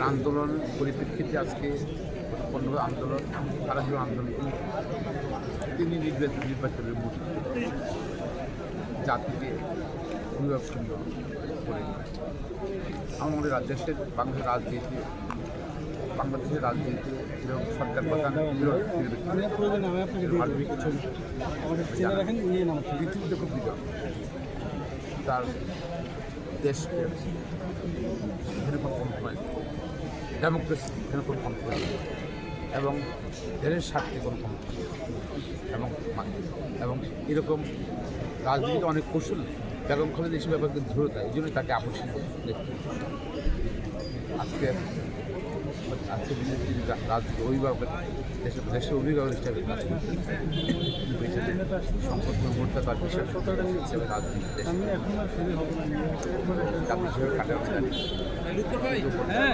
আর আন্দোলন পরিপ্রেক্ষিতে আজকে পনেরো আন্দোলন, সারা জীবন আন্দোলন তিনি নির্বাচন নির্বাচনের মুখে জাতিকে অভিভাবক করে। আমাদের রাজ্যের বাংলাদেশের রাজনীতি বাংলাদেশের রাজনীতি এবং সরকার প্রধান বিরোধ আমি ডেমোক্রেসি এখানে কোনো কম্প্রোমাইজ এবং দেশের স্বার্থে কোনো কম্প্রোমাইজ এবং এবং এরকম রাজনীতিতে অনেক কৌশল বেগম খালেদ এইসব ব্যাপারকে দৃঢ়তা এই জন্য তাকে আকর্ষণ দেখতে আজকে আজকে বিজেপি রাজনীতি অভিভাবক, দেশের দেশের অভিভাবক হিসাবে সম্পদ মুহূর্তে তার বিশেষ হিসেবে রাজনীতি দেশে আমি এখন আর ফিরে হব না। চাকরি হিসেবে কাটানো জানি হ্যাঁ